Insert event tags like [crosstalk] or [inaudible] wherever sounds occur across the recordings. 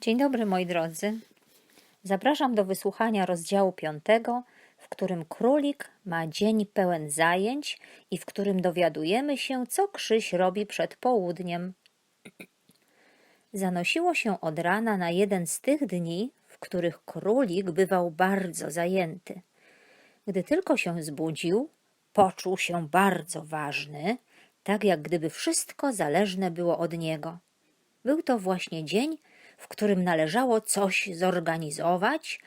Dzień dobry, moi drodzy. Zapraszam do wysłuchania rozdziału piątego, w którym królik ma dzień pełen zajęć i w którym dowiadujemy się, co Krzyś robi przed południem. Zanosiło się od rana na jeden z tych dni, w których królik bywał bardzo zajęty. Gdy tylko się zbudził, poczuł się bardzo ważny, tak jak gdyby wszystko zależne było od niego. Był to właśnie dzień, w którym należało coś zorganizować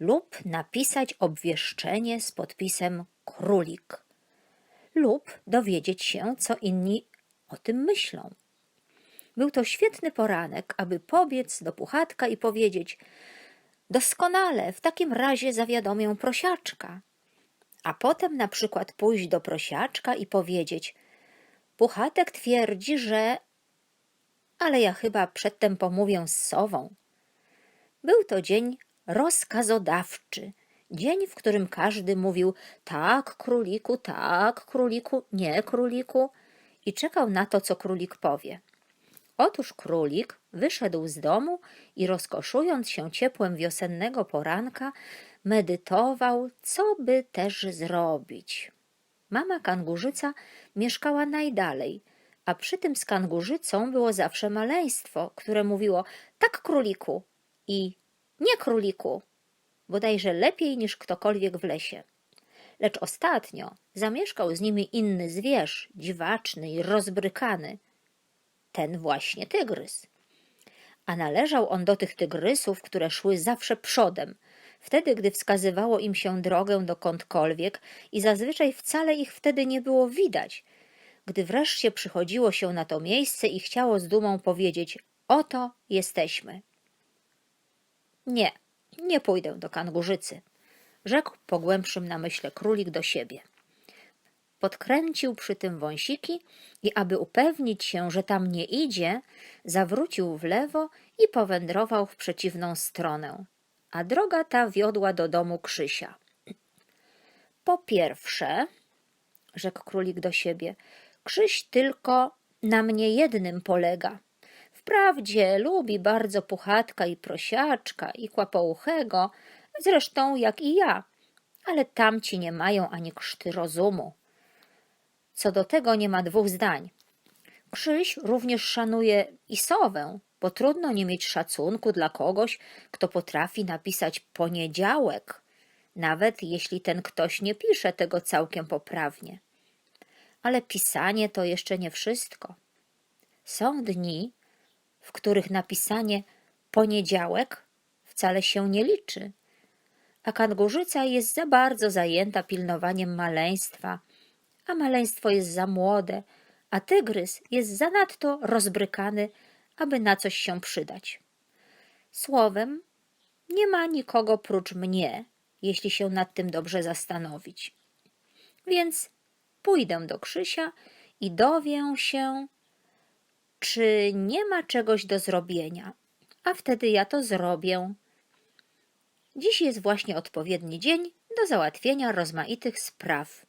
lub napisać obwieszczenie z podpisem królik, lub dowiedzieć się, co inni o tym myślą. Był to świetny poranek, aby pobiec do puchatka i powiedzieć: Doskonale, w takim razie zawiadomię prosiaczka. A potem na przykład pójść do prosiaczka i powiedzieć: Puchatek twierdzi, że ale ja chyba przedtem pomówię z sową. Był to dzień rozkazodawczy, dzień, w którym każdy mówił tak, króliku, tak, króliku, nie, króliku i czekał na to, co królik powie. Otóż królik wyszedł z domu i rozkoszując się ciepłem wiosennego poranka, medytował, co by też zrobić. Mama kangurzyca mieszkała najdalej, a przy tym z kangurzycą było zawsze maleństwo, które mówiło tak króliku i nie króliku, bodajże lepiej niż ktokolwiek w lesie. Lecz ostatnio zamieszkał z nimi inny zwierz, dziwaczny i rozbrykany, ten właśnie tygrys. A należał on do tych tygrysów, które szły zawsze przodem, wtedy gdy wskazywało im się drogę dokądkolwiek i zazwyczaj wcale ich wtedy nie było widać, gdy wreszcie przychodziło się na to miejsce i chciało z dumą powiedzieć: Oto jesteśmy. Nie, nie pójdę do kangurzycy, rzekł po głębszym namyśle królik do siebie. Podkręcił przy tym wąsiki i aby upewnić się, że tam nie idzie, zawrócił w lewo i powędrował w przeciwną stronę, a droga ta wiodła do domu Krzysia. Po pierwsze, rzekł królik do siebie, Krzyś tylko na mnie jednym polega. Wprawdzie lubi bardzo puchatka i prosiaczka i kłapouchego, zresztą jak i ja, ale tamci nie mają ani krzty rozumu. Co do tego nie ma dwóch zdań. Krzyś również szanuje i sowę, bo trudno nie mieć szacunku dla kogoś, kto potrafi napisać poniedziałek, nawet jeśli ten ktoś nie pisze tego całkiem poprawnie. Ale pisanie to jeszcze nie wszystko. Są dni, w których napisanie poniedziałek wcale się nie liczy, a kangurzyca jest za bardzo zajęta pilnowaniem maleństwa, a maleństwo jest za młode, a tygrys jest zanadto rozbrykany, aby na coś się przydać. Słowem, nie ma nikogo prócz mnie, jeśli się nad tym dobrze zastanowić. Więc pójdę do Krzysia i dowiem się, czy nie ma czegoś do zrobienia, a wtedy ja to zrobię. Dziś jest właśnie odpowiedni dzień do załatwienia rozmaitych spraw.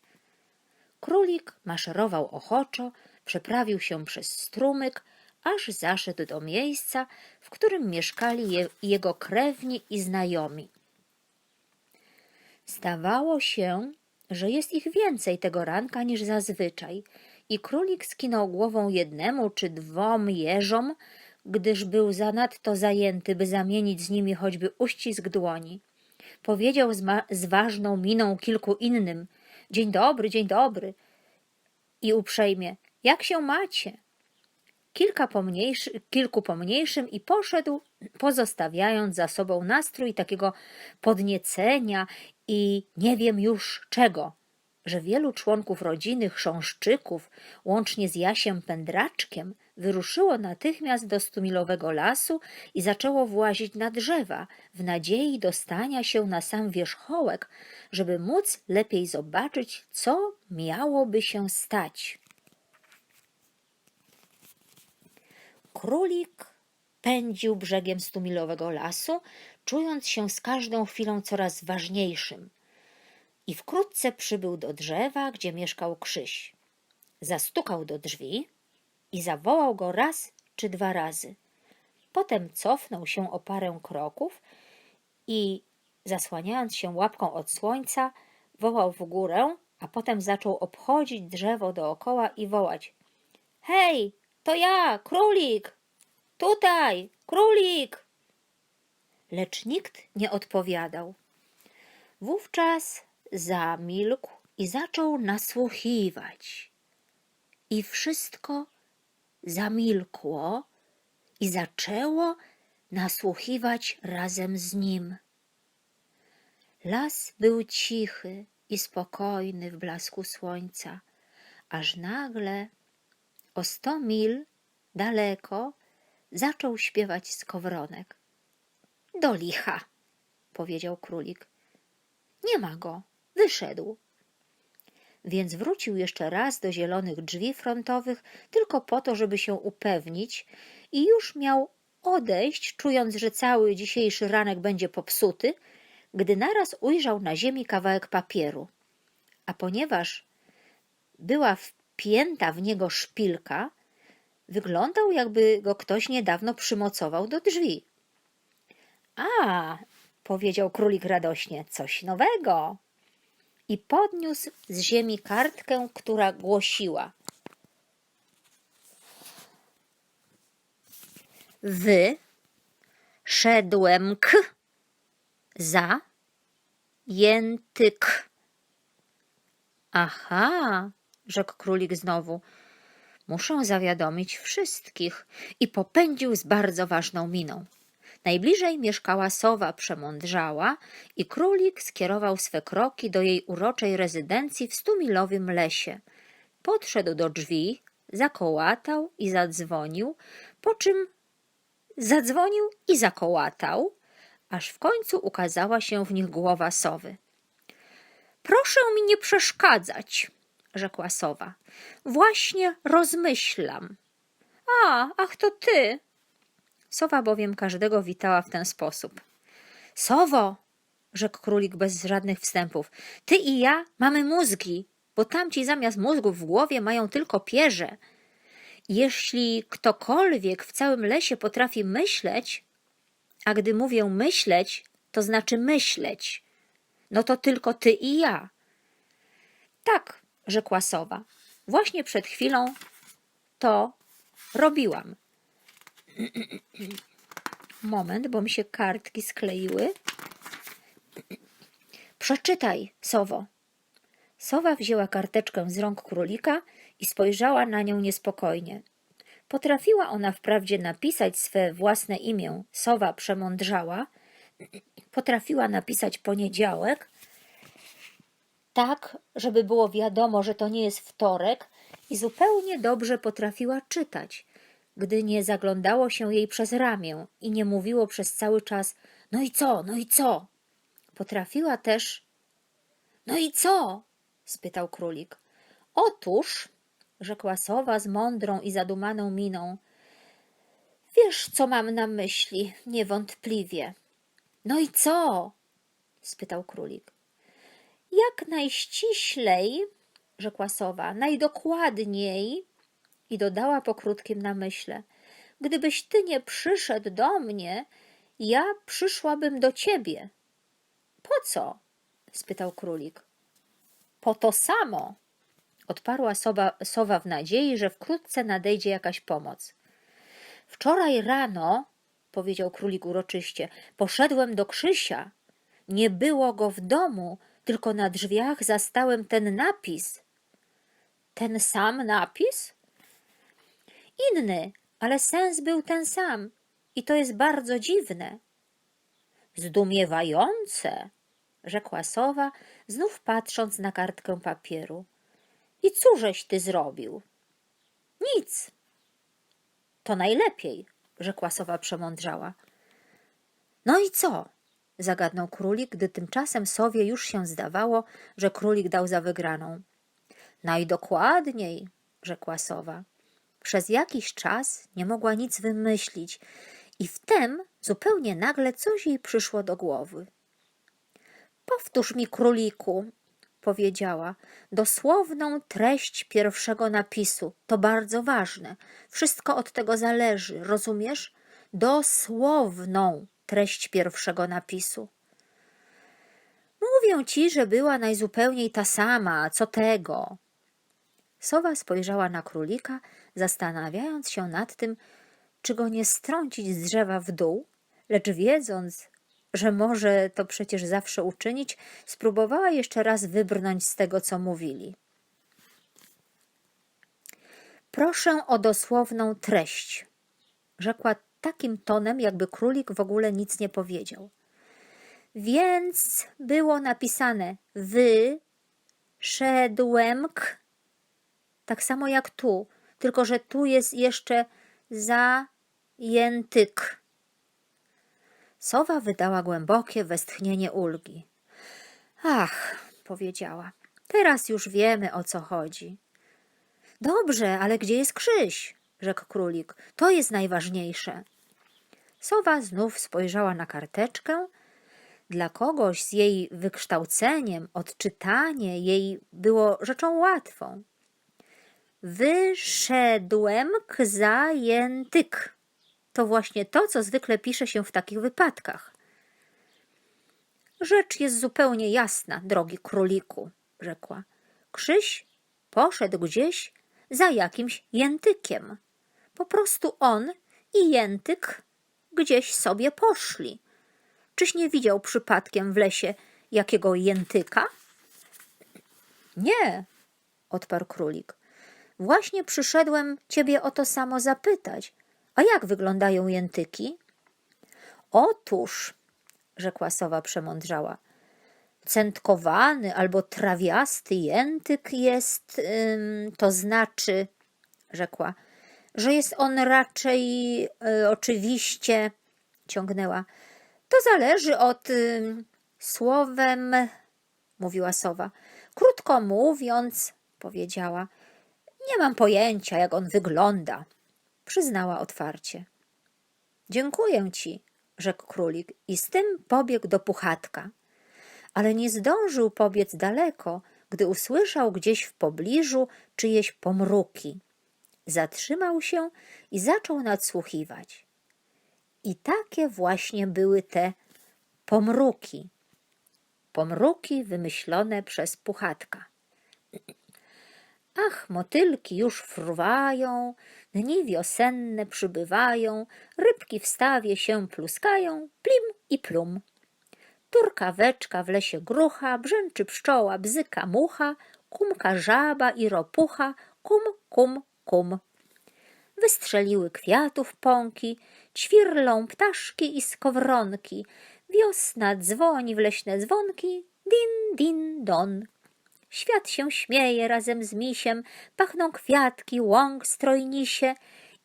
Królik maszerował ochoczo, przeprawił się przez strumyk, aż zaszedł do miejsca, w którym mieszkali je, jego krewni i znajomi. Zdawało się, że jest ich więcej tego ranka niż zazwyczaj i królik skinął głową jednemu czy dwom jeżom, gdyż był zanadto zajęty, by zamienić z nimi choćby uścisk dłoni. Powiedział z, z ważną miną kilku innym – Dzień dobry, dzień dobry. I uprzejmie, jak się macie? Kilka pomniejszy, kilku pomniejszym i poszedł, pozostawiając za sobą nastrój takiego podniecenia i nie wiem już czego, że wielu członków rodziny chrząszczyków, łącznie z Jasiem Pędraczkiem, wyruszyło natychmiast do stumilowego lasu i zaczęło włazić na drzewa, w nadziei dostania się na sam wierzchołek, żeby móc lepiej zobaczyć, co miałoby się stać. Królik pędził brzegiem stumilowego lasu, czując się z każdą chwilą coraz ważniejszym. I wkrótce przybył do drzewa, gdzie mieszkał Krzyś. Zastukał do drzwi i zawołał go raz czy dwa razy. Potem cofnął się o parę kroków i zasłaniając się łapką od słońca, wołał w górę, a potem zaczął obchodzić drzewo dookoła i wołać: Hej, to ja, królik! Tutaj, królik! Lecz nikt nie odpowiadał. Wówczas zamilkł i zaczął nasłuchiwać. I wszystko zamilkło i zaczęło nasłuchiwać razem z nim. Las był cichy i spokojny w blasku słońca, aż nagle o sto mil daleko zaczął śpiewać skowronek. Do licha, powiedział królik. Nie ma go, wyszedł. Więc wrócił jeszcze raz do zielonych drzwi frontowych, tylko po to, żeby się upewnić, i już miał odejść, czując, że cały dzisiejszy ranek będzie popsuty, gdy naraz ujrzał na ziemi kawałek papieru. A ponieważ była wpięta w niego szpilka, wyglądał, jakby go ktoś niedawno przymocował do drzwi. A, powiedział królik radośnie, coś nowego. I podniósł z ziemi kartkę, która głosiła: Wy szedłem k za jętyk. Aha, rzekł królik znowu. Muszę zawiadomić wszystkich i popędził z bardzo ważną miną. Najbliżej mieszkała sowa przemądrzała i królik skierował swe kroki do jej uroczej rezydencji w stumilowym lesie. Podszedł do drzwi, zakołatał i zadzwonił, po czym zadzwonił i zakołatał, aż w końcu ukazała się w nich głowa sowy. Proszę mi nie przeszkadzać, rzekła sowa. Właśnie rozmyślam. A, ach, to ty. Sowa bowiem każdego witała w ten sposób. Sowo, rzekł królik bez żadnych wstępów, ty i ja mamy mózgi, bo tamci zamiast mózgów w głowie mają tylko pierze. Jeśli ktokolwiek w całym lesie potrafi myśleć, a gdy mówię myśleć, to znaczy myśleć, no to tylko ty i ja. Tak, rzekła sowa. Właśnie przed chwilą to robiłam. [clears throat] Moment, bo mi się kartki skleiły. Przeczytaj, sowo. Sowa wzięła karteczkę z rąk królika i spojrzała na nią niespokojnie. Potrafiła ona wprawdzie napisać swe własne imię, sowa przemądrzała, potrafiła napisać poniedziałek, tak, żeby było wiadomo, że to nie jest wtorek, i zupełnie dobrze potrafiła czytać, gdy nie zaglądało się jej przez ramię i nie mówiło przez cały czas: No i co, no i co? Potrafiła też. No i co? spytał królik. Otóż, rzekła sowa z mądrą i zadumaną miną. Wiesz, co mam na myśli, niewątpliwie. No i co? spytał królik. Jak najściślej, rzekła sowa, najdokładniej i dodała po krótkim namyśle. Gdybyś ty nie przyszedł do mnie, ja przyszłabym do ciebie. Po co? spytał królik. Po to samo, odparła sowa, sowa w nadziei, że wkrótce nadejdzie jakaś pomoc. Wczoraj rano, powiedział królik uroczyście, poszedłem do Krzysia. Nie było go w domu, tylko na drzwiach zastałem ten napis. Ten sam napis? Inny, ale sens był ten sam. I to jest bardzo dziwne. Zdumiewające, rzekła sowa, znów patrząc na kartkę papieru. I cóżeś ty zrobił? Nic. To najlepiej, rzekła sowa przemądrzała. No i co? Zagadnął królik, gdy tymczasem sowie już się zdawało, że królik dał za wygraną. Najdokładniej, rzekła sowa. Przez jakiś czas nie mogła nic wymyślić i wtem zupełnie nagle coś jej przyszło do głowy. Powtórz mi, króliku, powiedziała, dosłowną treść pierwszego napisu. To bardzo ważne. Wszystko od tego zależy, rozumiesz? dosłowną treść pierwszego napisu. Mówię ci, że była najzupełniej ta sama, co tego. Sowa spojrzała na królika, zastanawiając się nad tym, czy go nie strącić z drzewa w dół, lecz wiedząc, że może to przecież zawsze uczynić, spróbowała jeszcze raz wybrnąć z tego, co mówili. Proszę o dosłowną treść, rzekła takim tonem, jakby królik w ogóle nic nie powiedział. Więc było napisane wy, szedłem k, tak samo jak tu, tylko że tu jest jeszcze zajętyk. Sowa wydała głębokie westchnienie ulgi. Ach, powiedziała, teraz już wiemy o co chodzi. Dobrze, ale gdzie jest Krzyś? Rzekł królik. To jest najważniejsze. Sowa znów spojrzała na karteczkę. Dla kogoś z jej wykształceniem odczytanie jej było rzeczą łatwą. Wyszedłem k zajętyk. To właśnie to, co zwykle pisze się w takich wypadkach. Rzecz jest zupełnie jasna, drogi króliku, rzekła. Krzyś poszedł gdzieś za jakimś jętykiem. Po prostu on i jętyk gdzieś sobie poszli. Czyś nie widział przypadkiem w lesie jakiego jętyka? Nie, odparł królik. Właśnie przyszedłem ciebie o to samo zapytać. A jak wyglądają jętyki? Otóż, rzekła sowa przemądrzała, centkowany albo trawiasty jętyk jest, ym, to znaczy, rzekła, że jest on raczej y, oczywiście, ciągnęła, to zależy od ym, słowem, mówiła sowa. Krótko mówiąc, powiedziała, nie mam pojęcia, jak on wygląda, przyznała otwarcie. Dziękuję ci, rzekł królik i z tym pobiegł do puchatka. Ale nie zdążył pobiec daleko, gdy usłyszał gdzieś w pobliżu czyjeś pomruki. Zatrzymał się i zaczął nadsłuchiwać. I takie właśnie były te pomruki. Pomruki wymyślone przez puchatka. Ach, motylki już fruwają, dni wiosenne przybywają, rybki w stawie się pluskają, plim i plum. Turkaweczka w lesie grucha, brzęczy pszczoła, bzyka mucha, kumka żaba i ropucha, kum, kum, kum. Wystrzeliły kwiatów pąki, ćwirlą ptaszki i skowronki. Wiosna dzwoni w leśne dzwonki, din, din, don. Świat się śmieje razem z misiem, pachną kwiatki, łąk strojnisie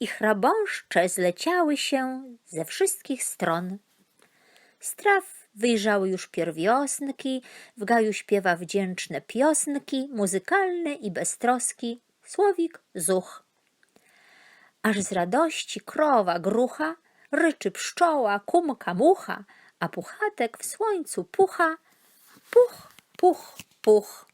i chrabąszcze zleciały się ze wszystkich stron. Z traw wyjrzały już pierwiosnki, w gaju śpiewa wdzięczne piosnki, muzykalne i beztroski, słowik zuch. Aż z radości krowa grucha, ryczy pszczoła, kumka mucha, a puchatek w słońcu pucha, puch, puch, puch.